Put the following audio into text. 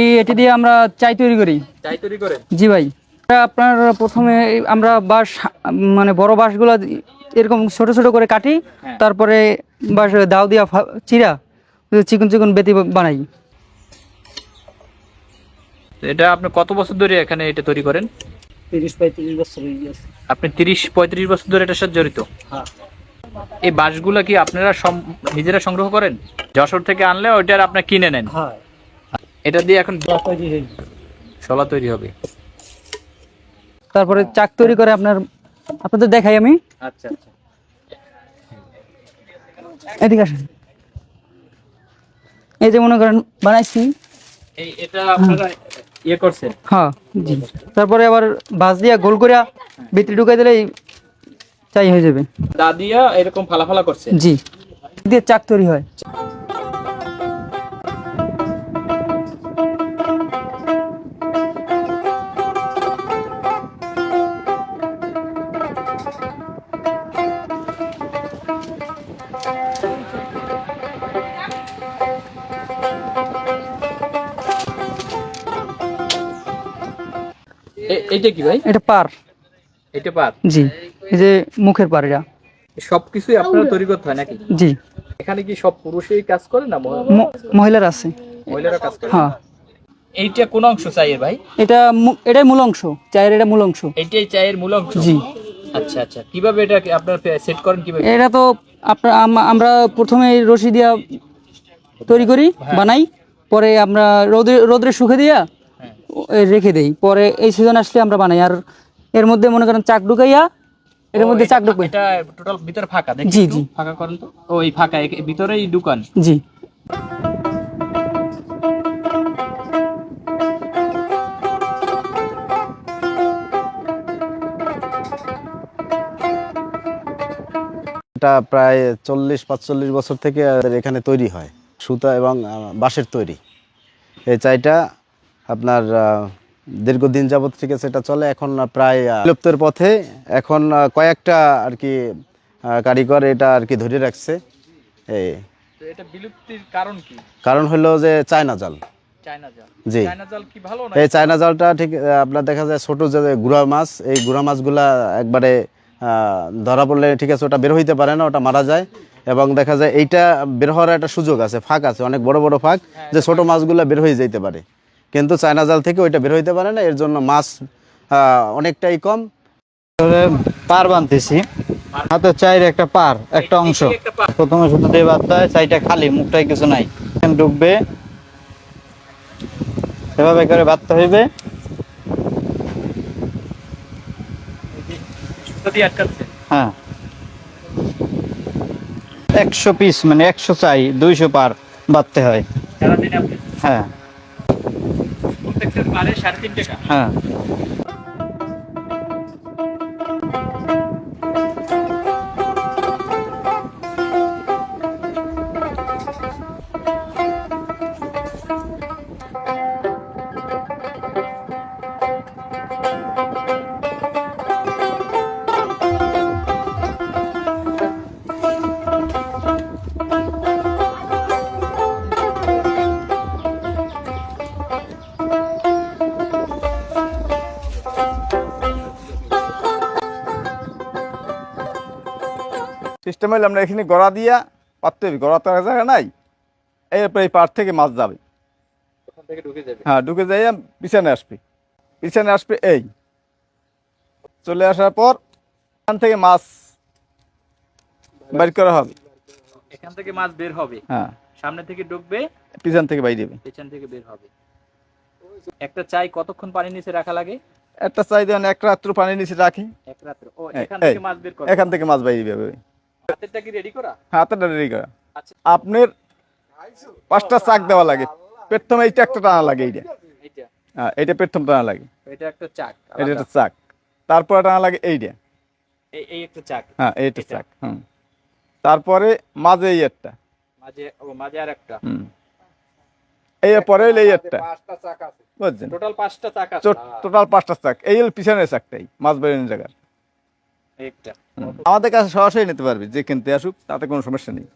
এই এটি দিয়ে আমরা চাই তৈরি করি। চাই তৈরি করেন? জি ভাই। আপনার প্রথমে আমরা বাঁশ মানে বড় বাঁশগুলো এরকম ছোট ছোট করে কাটি হ্যাঁ। তারপরে বাঁশ দাও দিয়া চিরা চিকন চিকন বেতি বানাই। এটা আপনি কত বছর ধরে এখানে এটা তৈরি করেন? তিরিশ পঁয়ত্রিশ বছর আপনি তিরিশ পঁয়ত্রিশ বছর ধরে এটার সাথে জড়িত? হ্যাঁ। এই বাঁশগুলা কি আপনারা নিজেরা সংগ্রহ করেন? যশোর থেকে আনলে ওইটার আপনি কিনে নেন? হ্যাঁ। এটা দিয়ে এখন শলা তৈরি হবে। তারপরে চাক তৈরি করে আপনার আপনাদের দেখাই আমি। আচ্ছা আচ্ছা। এদিকে আসেন। এই যে মনে করেন বানাইছি। এই এটা আপনারা ইয়ে করছেন? হ্যাঁ জি। তারপরে আবার বাঁশ দিয়া গোল করে ভিতরে ঢুকাই দিলেই চাই হয়ে যাবে। দা দিয়া এরকম ফালা ফালা করছেন? জি। দিয়ে চাক তৈরি হয়। এ- এইটা কি ভাই? এটা পার। এটা পার? জি। এই যে মুখের পার এটা। সবকিছুই আপনারা তৈরি করতে হয় নাকি? জি। এখানে কি সব পুরুষই কাজ করে না মহিলার আছে। মহিলারা কাজ করে? হ্যাঁ। এইটা কোন অংশ চাইয়ের ভাই? এটা এটাই মূল অংশ। চায়ের এটা মূল অংশ। এইটাই চায়ের মূল অংশ? জি। আচ্ছা আচ্ছা। কীভাবে এটা আপনারা সেট করেন কীভাবে? এটা তো আপনার আমরা প্রথমে রশি দিয়া তৈরি করি বানাই। পরে আমরা রোদে রোদ্রে শুকে দিয়া হ্যাঁ। রেখে দেই। পরে এই সিজন আসলে আমরা বানাই। আর এর মধ্যে মনে করেন চাক ঢুকাইয়া এর মধ্যে চাক ঢুকবে এটা টোটাল ভিতরে ফাঁকা দেখি জি, জি। ফাঁকা করেন তো। ও এই ফাঁকা ভিতরেই দোকান জি। এটা প্রায় চল্লিশ পাঁচচল্লিশ বছর থেকে এখানে তৈরি হয়। সুতা এবং বাঁশের তৈরি। এই চাইটা আপনার দীর্ঘদিন যাবৎ থেকে সেটা চলে এখন প্রায় বিলুপ্তের পথে। এখন কয়েকটা আর কি কারিগর এটা আর কি ধরে রাখছে। এই কারণ কি? কারণ হলো যে চায়না জাল। চায়না জাল। জি। এই চায়না জালটা ঠিক আপনার দেখা যায় ছোট যে গুড়া মাছ এই গুড়া মাছগুলা একবারে আহ, ধরা পড়লে ঠিক আছে ওটা বের হইতে পারে না ওটা মারা যায়। এবং দেখা যায় এইটা বের হওয়ার একটা সুযোগ আছে ফাঁক আছে অনেক বড় বড় ফাঁক যে ছোট মাছগুলা বের হয়ে যেতে পারে। কিন্তু চায়না জাল থেকে ওইটা বের হইতে পারে না, এর জন্য মাছ অনেকটাই কম। পার বানতেছি। হাতে চাইর একটা পার, একটা অংশ। প্রথমে শুধু দিয়ে বাঁধতে হয় চাইটা খালি মুখটাই কিছু নাই। ডুববে। এভাবে করে বাঁধতে হইবে। হ্যাঁ। একশো পিস মানে একশো চাই, দুইশো পার বাঁধতে হয়। হ্যাঁ। প্রত্যেকটা পারে সাড়ে তিন টাকা হ্যাঁ সিস্টেম হলে আমরা এখানে গড়া দিয়া পাততে হবে গড়া তো জায়গা নাই। এরপরে এই পার থেকে মাছ যাবে। যাবে। হ্যাঁ ঢুকে যাইয়া পিছনে আসবে। পিছনে আসবে এই। চলে আসার পর এখান থেকে মাছ বাইর করা হবে। এখান থেকে মাছ বের হবে। হ্যাঁ। সামনে থেকে ঢুকবে পিছন থেকে বাইরে হবে পেছন থেকে বের হবে। একটা চাই কতক্ষণ পানি নিচে রাখা লাগে? একটা চাই দেন এক রাত্র পানি নিচে রাখি। এক রাত্র। ও এখান থেকে মাছ বের করে। এখান থেকে মাছ বাইরে হবে হাতেরটা কি রেডি করা? হাতটা রেডি করা। আচ্ছা। আপনার পাঁচটা চাক দেওয়া লাগে। প্রথমে এইটা একটা টানা লাগে এইটা। হ্যাঁ এইটা প্রথম টানা লাগে। এটা একটা চাক এটা একটা চাক। তারপরে টানা লাগে এইটা। এই একটা চাক। হ্যাঁ এইটা। চাক হুম। তারপরে মাঝে এই একটা। মাঝে ও মাঝে আর একটা। হুম। এই পরে হইল এই একটা। বুঝছেন? টোটাল পাঁচটা চাক আছে। টোটাল পাঁচটা চাক। এই পিছনের চাকটাই মাছ বেরোনোর জায়গার। আমাদের কাছে সরাসরি নিতে পারবি যে কিনতে আসুক তাতে কোনো সমস্যা নেই।